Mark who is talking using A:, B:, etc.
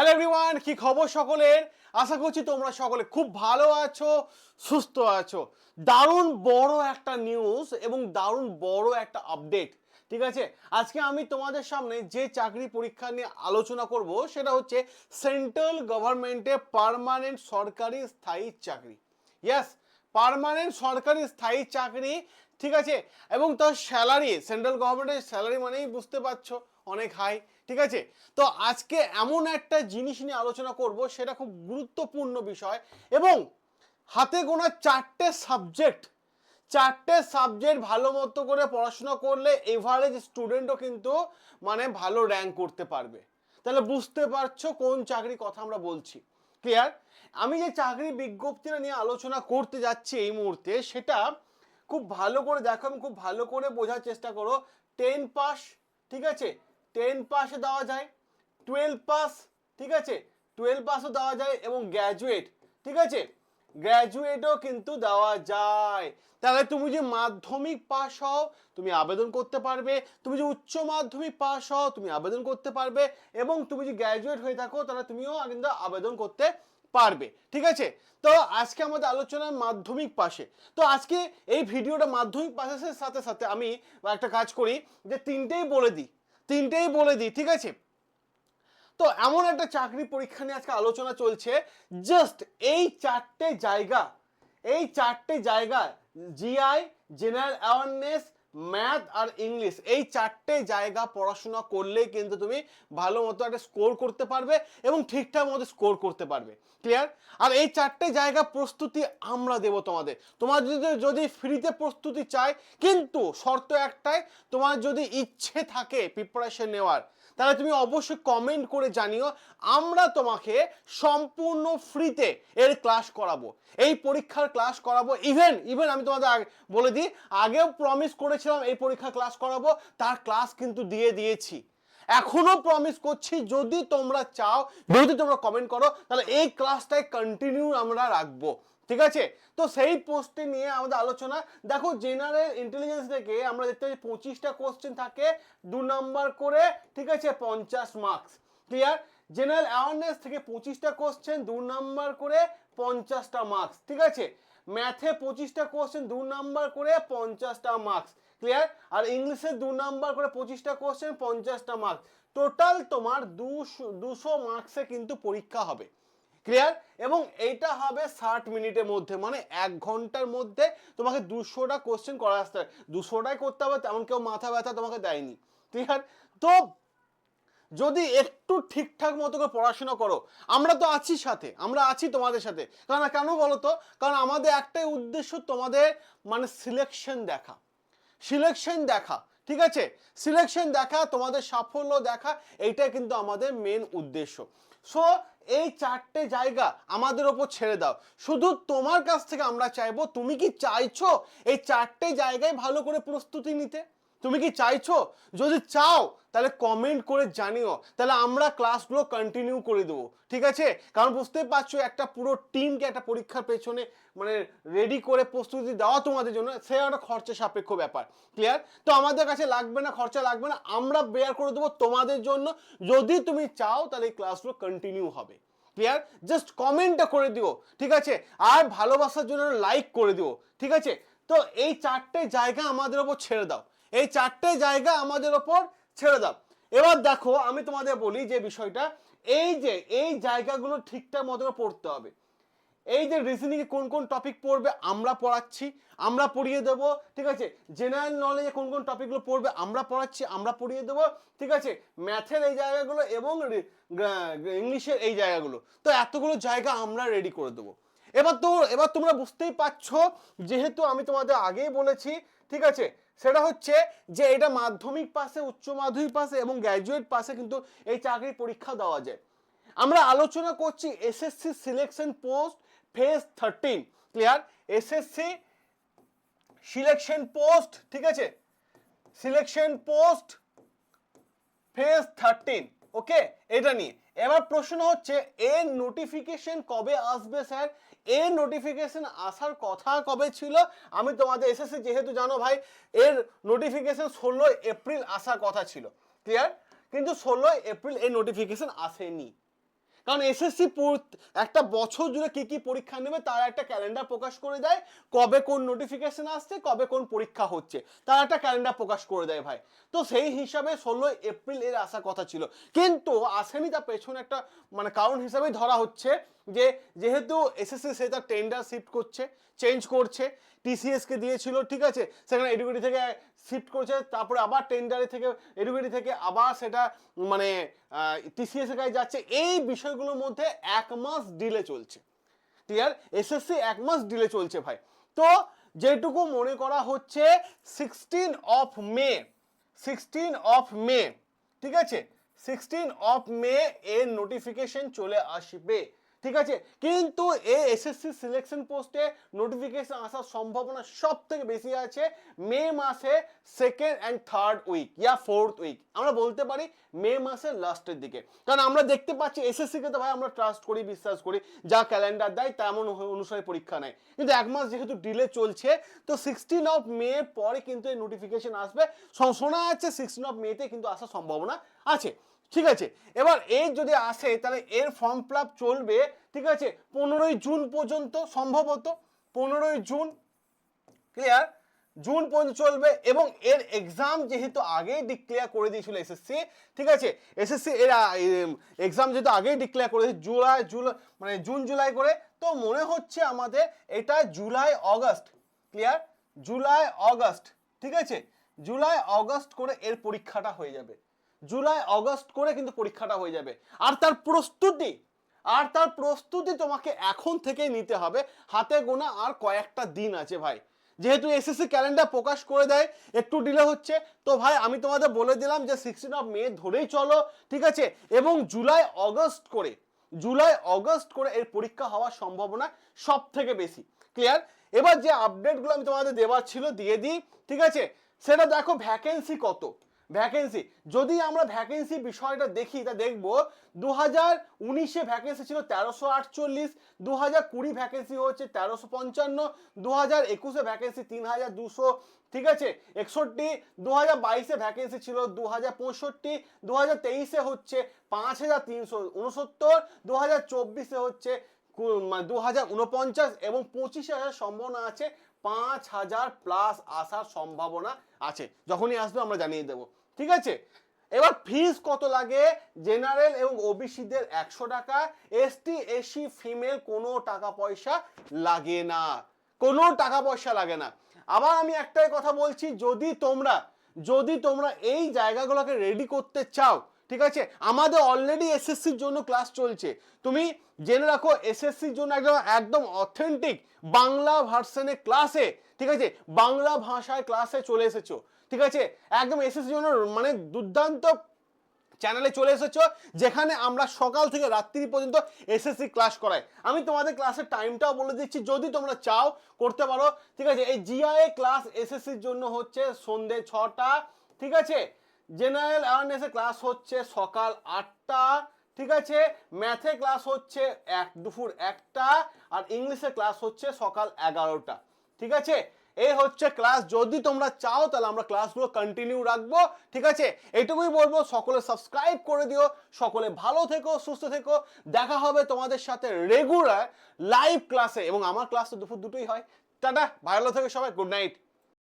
A: Hello everyone কি খবর সকলের? আশা করছি তোমরা সকলে খুব ভালো আছো, সুস্থ আছো। দারুণ বড় একটা নিউজ এবং দারুণ বড় একটা আপডেট ঠিক আছে? আজকে আমি তোমাদের সামনে যে চাকরি পরীক্ষা নিয়ে আলোচনা করব, সেটা হচ্ছে সেন্ট্রাল গভর্নমেন্টে পারমানেন্ট সরকারি স্থায়ী চাকরি। ইয়াস পারমানেন্ট সরকারি স্থায়ী চাকরি, ঠিক আছে? এবং তার স্যালারি সেন্ট্রাল গভর্নমেন্টের স্যালারি মানেই বুঝতে পারছ, অনেক হাই ঠিক আছে? তো আজকে এমন একটা জিনিস নিয়ে আলোচনা করব, সেটা খুব গুরুত্বপূর্ণ বিষয় এবং হাতে গোনা চারটে সাবজেক্ট চারটে সাবজেক্ট ভালো মতো করে পড়াশোনা করলে এভারেজ স্টুডেন্টও কিন্তু মানে ভালো র্যাঙ্ক করতে পারবে। তাহলে বুঝতে পারছ কোন চাকরি কথা আমরা বলছি। ক্লিয়ার আমি যে চাকরি বিজ্ঞপ্তিটা নিয়ে আলোচনা করতে যাচ্ছি এই মুহূর্তে, সেটা খুব ভালো করে দেখো এবং খুব ভালো করে বোঝার চেষ্টা করো। টেন পাস ঠিক আছে? টেন পাসে দেওয়া যায় টুয়েলভ পাস ঠিক আছে? টুয়েলভ পাসও দেওয়া যায় এবং গ্র্যাজুয়েট ঠিক আছে? গ্র্যাজুয়েটও কিন্তু দেওয়া যায়। তাহলে তুমি যে মাধ্যমিক পাস হও, তুমি আবেদন করতে পারবে। তুমি যে উচ্চ মাধ্যমিক পাস হও, তুমি আবেদন করতে পারবে। এবং তুমি যে গ্র্যাজুয়েট হয়ে থাকো, তাহলে তুমিও কিন্তু আবেদন করতে পারবে, ঠিক আছে? তো আজকে আমাদের আলোচনা মাধ্যমিক পাশে তো আজকে এই ভিডিওটা মাধ্যমিক পাশের সাথে সাথে আমি একটা কাজ করি, যে তিনটেই বলে দিই। তিনটেই বলে দিই, ঠিক আছে? তো এমন একটা চাকরি পরীক্ষা নিয়ে আজকে আলোচনা চলছে জাস্ট এই চারটে জায়গা, এই চারটে জায়গা জিআই জেনারেল অ্যাওয়ারনেস ম্যাথ আর ইংলিশ এই চারটে জায়গা পড়াশোনা করলে কিন্তু তুমি ভালো মতো একটা স্কোর করতে পারবে এবং ঠিকঠাক মতো স্কোর করতে পারবে। ক্লিয়ার আর এই চারটে জায়গা প্রস্তুতি আমরা দেব তোমাদের। তোমার যদি যদি ফ্রিতে প্রস্তুতি চাই কিন্তু শর্ত একটাই, তোমার যদি ইচ্ছে থাকে প্রিপারেশন নেওয়ার, তাহলে তুমি অবশ্যই কমেন্ট করে জানিও, আমরা তোমাকে সম্পূর্ণ ফ্রিতে এর ক্লাস করাবো। এই পরীক্ষার ক্লাস করাবো। ইভেন ইভেন আমি তোমাদের বলে দিই, আগেও প্রমিস করেছিলাম এই পরীক্ষা ক্লাস করাবো। তার ক্লাস কিন্তু দিয়ে দিয়েছি। এখনও প্রমিস করছি, যদি তোমরা চাও, যদি তোমরা কমেন্ট করো, তাহলে এই ক্লাসটাই কন্টিনিউ আমরা রাখব। ঠিক আছে? তো সেই পোস্টে নিয়ে আমাদের আলোচনা। দেখো জেনারেল ইন্টেলিজেন্স থেকে আমরা দেখতে পাচ্ছি পঁচিশটা কোশ্চেন থাকে, দু নম্বর করে, ঠিক আছে, পঞ্চাশ মার্কস ক্লিয়ার জেনারেল অ্যাওয়ারনেস থেকে পঁচিশটা কোশ্চেন দু নাম্বার করে, পঞ্চাশটা মার্কস ঠিক আছে? ম্যাথে পঁচিশটা কোশ্চেন দু নাম্বার করে, পঞ্চাশটা মার্কস ক্লিয়ার আর ইংলিশে দু নাম্বার করে পঁচিশটা কোশ্চেন পঞ্চাশটা মার্কস টোটাল তোমার দুশো দুশো মার্কসে কিন্তু পরীক্ষা হবে। ক্লিয়ার এবং এইটা হবে ষাট মিনিটের মধ্যে মানে এক ঘণ্টার মধ্যে তোমাকে দুশোটা কোশ্চেন করা আসতে হবে। দুশোটাই করতে হবে, তেমন কেউ মাথা ব্যথা তোমাকে দেয়নি। ক্লিয়ার তো যদি একটু ঠিকঠাক মতো করে পড়াশোনা করো, আমরা তো আছি সাথে, আমরা আছি তোমাদের সাথে। কারণ কেন বলো তো কারণ আমাদের একটাই উদ্দেশ্য তোমাদের মানে সিলেকশন দেখা। সিলেকশন দেখা, ঠিক আছে? সিলেকশন দেখা, তোমাদের সাফল্য দেখা এইটা কিন্তু আমাদের মেন উদ্দেশ্য। সো এই চারটে জায়গা আমাদের ওপর ছেড়ে দাও। শুধু তোমার কাছ থেকে আমরা চাইব, তুমি কি চাইছো এই চারটে জায়গায় ভালো করে প্রস্তুতি নিতে? তুমি কি চাইছো? যদি চাও, তাহলে কমেন্ট করে জানিও। তাহলে আমরা ক্লাসগুলো কন্টিনিউ করে দেবো। ঠিক আছে? কারণ বুঝতে পারছ, একটা পুরো টিমকে একটা পরীক্ষার পেছনে মানে রেডি করে প্রস্তুতি দেওয়া তোমাদের জন্য, সে একটা খরচা সাপেক্ষ ব্যাপার। ক্লিয়ার তো আমাদের কাছে লাগবে না, খরচা লাগবে না, আমরা বেয়ার করে দেবো তোমাদের জন্য। যদি তুমি চাও, তাহলে এই ক্লাসগুলো কন্টিনিউ হবে। ক্লিয়ার জাস্ট কমেন্টটা করে দিও, ঠিক আছে? আর ভালোবাসার জন্য লাইক করে দিও, ঠিক আছে? তো এই চারটে জায়গা আমাদের ওপর ছেড়ে দাও। এই চারটে জায়গা আমাদের ওপর ছেড়ে দাও। এবার দেখো, আমি তোমাদের বলি যে বিষয়টা, এই যে, এই জায়গাগুলো ঠিকঠাক মতো পড়তে হবে। এই যে রিজনিংয়ে কোন কোন টপিক পড়বে, আমরা পড়াচ্ছি, আমরা পড়িয়ে দেবো, ঠিক আছে? জেনারেল নলেজে কোন কোন টপিকগুলো পড়বে, আমরা পড়াচ্ছি, আমরা পড়িয়ে দেবো, ঠিক আছে? ম্যাথের এই জায়গাগুলো এবং ইংলিশের এই জায়গাগুলো। তো এতগুলো জায়গা আমরা রেডি করে দেবো। এবার তো, এবার তোমরা বুঝতেই পারছ, যেহেতু আমি তোমাদের আগেই বলেছি, ঠিক আছে? সেটা হচ্ছে যে এটা মাধ্যমিক পাশে উচ্চ মাধ্যমিক পাশে এবং গ্র্যাজুয়েট পাশে কিন্তু এই চাকরির পরীক্ষা দেওয়া যায়। আমরা আলোচনা করছি SSC selection post phase thirteen clear SSC selection post ঠিক আছে? Selection post phase thirteen okay এটা নিয়ে। এবার প্রশ্ন হচ্ছে এর নোটিফিকেশন কবে আসবে স্যার এ নোটিফিকেশন আসার কথা কবে ছিল? আমি তোমাদের এসএসসি যেহেতু জানো ভাই, এর নোটিফিকেশন ষোলো এপ্রিল আসার কথা ছিল। ক্লিয়ার কিন্তু ষোলোই এপ্রিল এই নোটিফিকেশন আসেনি। কারণ এসএসসি একটা বছর জুড়ে কী কী পরীক্ষা নেবে তার একটা ক্যালেন্ডার প্রকাশ করে দেয়, কবে কোন নোটিফিকেশন আসছে, কবে কোন পরীক্ষা হচ্ছে, তার একটা ক্যালেন্ডার প্রকাশ করে দেয় ভাই। তো সেই হিসাবে ষোলোই এপ্রিল এর আসার কথা ছিল। কিন্তু আসেনি তার পেছনে একটা মানে কারণ হিসাবেই ধরা হচ্ছে যে যেহেতু এসএসসি সে তার টেন্ডার শিফট করছে চেঞ্জ করছে টিসিএস কে দিয়েছিল, ঠিক আছে? সেখানে এডুকেটি থেকে শিফট করছে, তারপরে আবার টেন্ডারে থেকে এডুকেটি থেকে আবার সেটা মানে টিসিএস এর কাছে যাচ্ছে। এই বিষয়গুলোর মধ্যে এক মাস ডিলে চলছে। ক্লিয়ার এসএসসি এক মাস ডিলে চলছে ভাই। তো যেটুকু মনে করা হচ্ছে sixteen of May sixteen of May ঠিক আছে? সিক্সটিন অফ মে এর নোটিফিকেশন চলে আসবে। ঠিক আছে? কিন্তু এই এসএসসি সিলেকশন পোস্টে নোটিফিকেশন আসার সম্ভাবনা সব থেকে বেশি আছে মে মাসে second and third week yeah fourth week আমরা বলতে পারি মে মাসের লাস্টের দিকে। কারণ আমরা দেখতে পাচ্ছি এসএসসিকে তো ভাই আমরা ট্রাস্ট করি, বিশ্বাস করি, যা ক্যালেন্ডার দেয় তেমন অনুসারে পরীক্ষা নেয়। কিন্তু এক মাস যেহেতু ডিলে চলছে, তো সিক্সটিন অফ মে পরে কিন্তু এই নোটিফিকেশন আসবে। শোনা যাচ্ছে সিক্সটিন অফ মেতে কিন্তু আসার সম্ভাবনা আছে। ঠিক আছে? এবার এর যদি আসে, তাহলে এর ফর্ম ফিল চলবে, ঠিক আছে? পনেরোই জুন পর্যন্ত সম্ভবত, পনেরোই জুন ক্লিয়ার জুন পর্যন্ত চলবে এবং এর এক্সাম যেহেতু আগেই ডিক্লেয়ার করে দিয়েছিল এসএসসি ঠিক আছে? এসএসসি এর এক্সাম যেহেতু আগেই ডিক্লেয়ার করে জুলাই জুলাই মানে জুন, জুলাই করে, তো মনে হচ্ছে আমাদের এটা July, August clear July, August, ঠিক আছে? জুলাই, অগস্ট করে এর পরীক্ষাটা হয়ে যাবে। জুলাই, অগস্ট করে কিন্তু পরীক্ষাটা হয়ে যাবে। আর তার প্রস্তুতি, আর তার প্রস্তুতি তোমাকে এখন থেকেই নিতে হবে। হাতে গোনা আর কয়েকটা দিন আছে ভাই। যেহেতু এসএসসি ক্যালেন্ডার প্রকাশ করে দেয়, একটু ডিলে হচ্ছে। তো ভাই, আমি তোমাদের বলে দিলাম যে সিক্সটিন অফ মে ধরেই চলো, ঠিক আছে? এবং জুলাই, অগস্ট করে, জুলাই, অগস্ট করে এর পরীক্ষা হওয়ার সম্ভাবনা সব থেকে বেশি। ক্লিয়ার এবার যে আপডেটগুলো আমি তোমাদের দেওয়ার ছিল, দিয়ে দিই, ঠিক আছে? সেটা দেখো ভ্যাকেন্সি কত। ভ্যাকেন্সি যদি আমরা ভ্যাকেন্সি বিষয়টা দেখি, তা দেখব দু হাজার উনিশে ভ্যাকেন্সি ছিল তেরোশো আটচল্লিশ দু হাজার কুড়ি ভ্যাকেন্সি হচ্ছে তেরোশো পঞ্চান্ন দু হাজার একুশে ভ্যাকেন্সি তিন হাজার দুশো, ঠিক আছে? একষট্টি দু হাজার বাইশে ভ্যাকেন্সি ছিল দু হাজার পঁয়ষট্টি দু হাজার তেইশে হচ্ছে পাঁচ হাজার তিনশো উনসত্তর দু হাজার চব্বিশে হচ্ছে দু হাজার উনপঞ্চাশ এবং পঁচিশে হাজার সম্ভাবনা আছে পাঁচ হাজার প্লাস আসার সম্ভাবনা আছে। যখনই আসবে আমরা জানিয়ে দেবো। ঠিক আছে? এবার ফিস কত লাগে? জেনারেল এবং ওবিসিদের একশো টাকা। এসটি এসি ফিমেল কোনো টাকা পয়সা লাগে না। কোনো টাকা পয়সা লাগে না। আবার আমি একটাই কথা বলছি, যদি তোমরা যদি তোমরা এই জায়গাগুলোকে রেডি করতে চাও, ঠিক আছে? আমাদের অলরেডি এসএসসির জন্য ক্লাস চলছে। তুমি জেনে রাখো এসএসসির জন্য একদম একদম অথেন্টিক বাংলা ভার্সনে ক্লাসে ঠিক আছে? বাংলা ভাষায় ক্লাসে চলে এসেছ। ঠিক আছে? একদম এসএসসির জন্য মানে দুর্দান্ত চ্যানেলে চলে এসেছ, যেখানে আমরা সকাল থেকে রাত্রি পর্যন্ত এসএসসি ক্লাস করাই। আমি তোমাদের ক্লাসের টাইমটাও বলে দিচ্ছি, যদি তোমরা চাও করতে পারো, ঠিক আছে? এই জিআইএ ক্লাস এসএসসির জন্য হচ্ছে সন্ধে ছটা, ঠিক আছে? জেনারেল অ্যাওয়ারনেসে ক্লাস হচ্ছে সকাল আটটা, ঠিক আছে? ম্যাথে ক্লাস হচ্ছে এক, দুপুর একটা, আর ইংলিশে ক্লাস হচ্ছে সকাল এগারোটা, ঠিক আছে? এই হচ্ছে ক্লাস যদি তোমরা চাও, তাহলে আমরা ক্লাসগুলো কন্টিনিউ রাখব। ঠিক আছে? এটুকুই বলব, সকলে সাবস্ক্রাইব করে দিও। সকলে ভালো থেকো, সুস্থ থেকো। দেখা হবে তোমাদের সাথে রেগুলার লাইভ ক্লাসে এবং আমার ক্লাস তো দুপুর দুটোই হয়। টাটা, ভালো থেকো সবাই। Good night